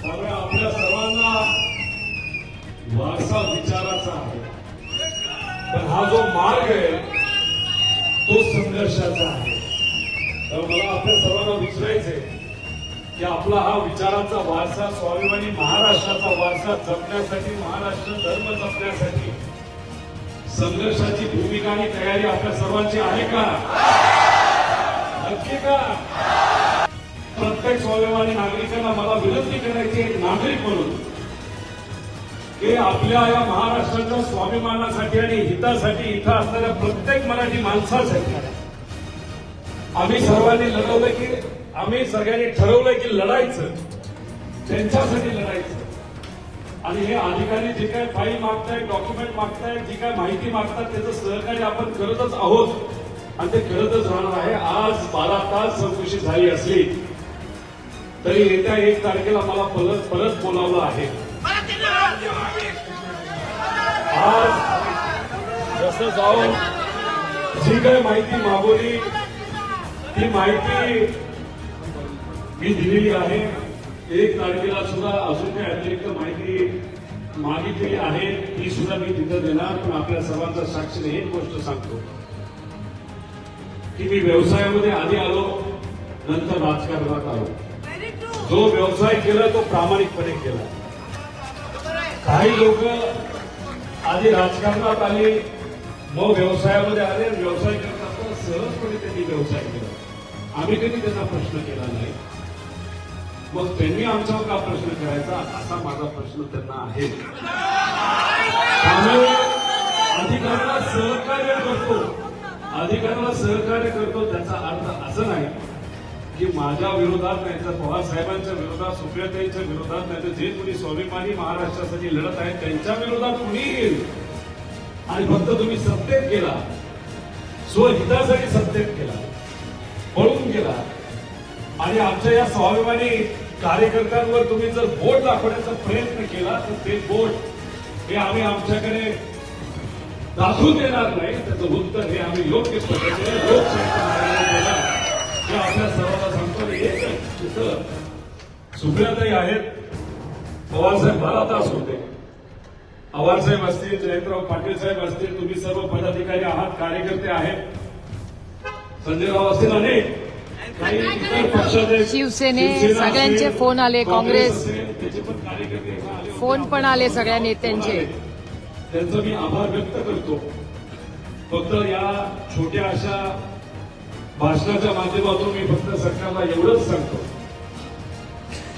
त्यामुळे आपल्या सर्वांना वारसा विचाराचा आहे पण हा जो मार्ग आहे तो संघर्षाचा आहे तर मला आपल्या सर्वांना विचारायचंय की आपला हा विचाराचा वारसा स्वाभिमानी महाराष्ट्राचा वारसा जपण्यासाठी महाराष्ट्र धर्म जपण्यासाठी संघर्षाची भूमिका आणि तयारी आपल्या सर्वांची आहे का? नागरिक म्हणून की आपल्या या महाराष्ट्राच्या स्वाभिमानासाठी आणि हितासाठी इथं असणाऱ्या प्रत्येक मराठी माणसासाठी आम्ही सर्वांनी लढवलं की आम्ही सगळ्यांनी ठरवलं की लढायचं त्यांच्यासाठी लढायचं. आणि हे अधिकारी जे काय फाईल मागतायत डॉक्युमेंट मागतायत जी काय माहिती मागतात त्याचं सहकार्य आपण करतच आहोत. आणि ते करतच राहणार आहे. आज बारा तास चौकशी झाली असली तरी येत्या एक तारखेला मला परत परत बोलावलं आहे. आज जसं जाऊन जी काही माहिती मागवली ती माहिती मी दिलेली आहे. एक तारखेला सुद्धा अजून काही अतिरिक्त माहिती मागितलेली आहे ती सुद्धा मी तिथं देणार. पण आपल्या सर्वांचा साक्षीने एक गोष्ट सांगतो. की मी व्यवसायामध्ये आधी आलो नंतर राजकारणात आलो. जो व्यवसाय केला तो प्रामाणिकपणे केला. काही लोक आधी राजकारणात आले मग व्यवसायामध्ये आले व्यवसाय करत असताना सहजपणे त्यांनी व्यवसाय केला. आम्ही कधी त्यांना प्रश्न केला नाही. मग त्यांनी आमच्यावर का प्रश्न करायचा? असा माझा प्रश्न त्यांना आहे. त्यामुळे अधिकाऱ्याला सहकार्य करतो. अधिकाऱ्याला सहकार्य करतो त्याचा अर्थ असं नाही. की माझ्या विरोधात नाही तर पवार साहेबांच्या विरोधात सुप्रियाताईंच्या विरोधात नाही तर जे कोणी स्वाभिमानी महाराष्ट्रासाठी लढत आहेत त्यांच्या विरोधात कुणी येईल. आणि फक्त तुम्ही सत्तेत गेला. स्वहितासाठी सत्तेत केला पळून गेला. आणि आमच्या या स्वाभिमानी कार्यकर्त्यांवर तुम्ही जर बोट दाखवण्याचा प्रयत्न केला तर ते बोट हे आम्ही आमच्याकडे दाखवून देणार नाही. त्याचं उत्तर हे आम्ही योग्य पद्धतीने लोकशाही आपल्या सर्वांना सांगतो सुप्रियाताई आहेत. पवारसाहेब बारा तास होते. पवारसाहेब असतील जयंतराव पाटील साहेब असतील तुम्ही सर्व पदाधिकारी आहात कार्यकर्ते आहेत. संजयराव असतील अनेक. शिवसेने, सगळ्यांचे फोन आले, काँग्रेस. फोन पण आले सगळ्या नेत्यांचे. त्यांचा मी आभार व्यक्त करतो. फक्त या छोट्या अशा भाषणाच्या माध्यमातून मी फक्त सरकारला एवढंच सांगतो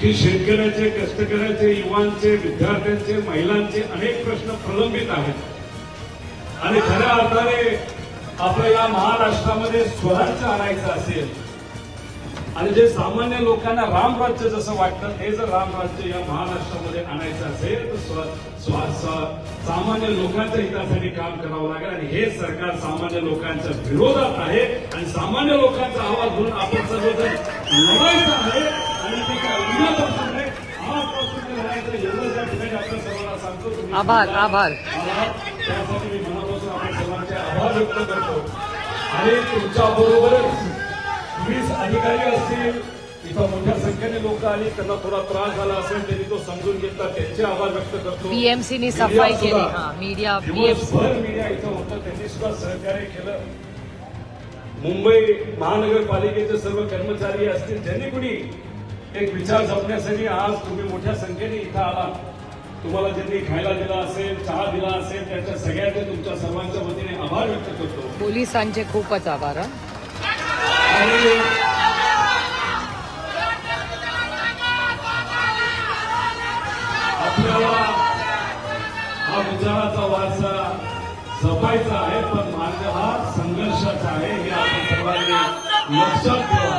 की शेतकऱ्याचे कष्टकऱ्याचे युवांचे विद्यार्थ्यांचे महिलांचे अनेक प्रश्न प्रलंबित आहेत. आणि खऱ्या अर्थाने आपल्या या महाराष्ट्रामध्ये स्वराज्य आणायचं असेल आणि जे सामान्य लोकांना रामराज्य जसं वाटतं हे जर रामराज्य या महाराष्ट्रामध्ये आणायचं असेल तर सामान्य लोकांच्या हितासाठी काम करावं लागेल. आणि हे सरकार सामान्य लोकांच्या विरोधात आहे. आणि सामान्य लोकांचा आवाज घेऊन आपण सर्वजण लढायचं आहे. आणि ते काय उद्यापासून नाही आजपासून ते लढायचं एवढं त्या ठिकाणी आपल्या सर्वांना सांगतो. आभार, आभार. त्यासाठी मी मनापासून आपण सर्वांचे आभार व्यक्त करतो. आणि तुमच्या बरोबरच वीस अधिकारी असतील इथं मोठ्या संख्येने लोक आली त्यांना थोडा त्रास झाला असेल त्यांनी तो समजून घेतला त्यांचे आभार व्यक्त करतो BMC नी सफाई केली. हा, मीडिया, दिवसभर मीडिया इथं होतं त्यांनी सुद्धा सहकार्य केलं मुंबई महानगरपालिकेचे सर्व कर्मचारी असतील ज्यांनी कुणी एक विचार जपण्यासाठी आज तुम्ही मोठ्या संख्येने इथं आला तुम्हाला ज्यांनी खायला दिला असेल चहा दिला असेल त्यांच्या सगळ्यांचे तुमच्या सर्वांच्या वतीने आभार व्यक्त करतो पोलिसांचे खूपच आभार हं. आपल्याला हा विचाराचा वारसा जपायचा आहे पण मार्ग हा संघर्षाचा आहे हे आपण सर्वांनी लक्षात ठेवा.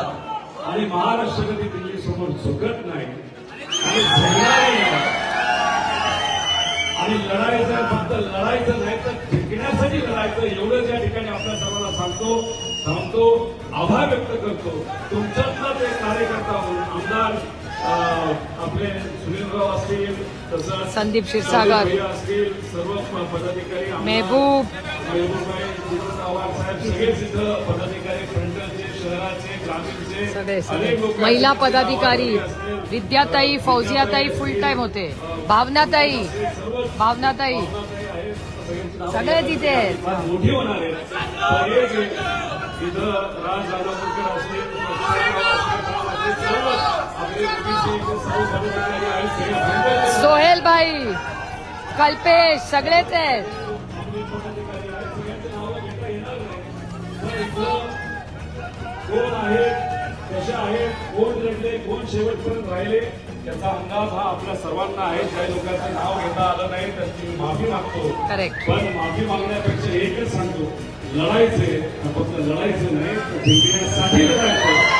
आणि महाराष्ट्र कधी दिल्ली समोर झुकत नाही आणि झुकणारही आणि लढायचं फक्त लढायचं नाही तर जिंकण्यासाठी लढायचं एवढं ज्या ठिकाणी आपल्या सर्वांना सांगतो थांबतो आभार व्यक्त करतो. तुमच्यातलाच एक कार्यकर्ता म्हणून आमदार आपले सुनीलराव असतील तसंच संदीप क्षीरसागर. असतील सर्व पदाधिकारी मेहबूब. सगळेच इथं पदाधिकारी फ्रंटचे शहराचे ग्रामीणचे सगळे सगळे. अनेक लोक महिला पदाधिकारी. विद्याताई फौजियाताई फुल टाइम होते. भावनाताई. भावनाताई. सगळे तिथे मोठी होणार आहे. राज राजापूरकर फ्रंटचे सोहेल भाई कल्पेश सगळेच आहेत कोण आहेत कशा आहेत कोण लढले कोण शेवटपर्यंत राहिले याचा अंदाज हा आपल्या सर्वांना आहे. ज्या लोकांचं नाव घेता आलं नाही त्यांची माफी मागतो. पण माफी मागण्यापेक्षा एकच सांगतो लढायचे फक्त लढायचं नाही तर जिंकण्यासाठी लढायचं.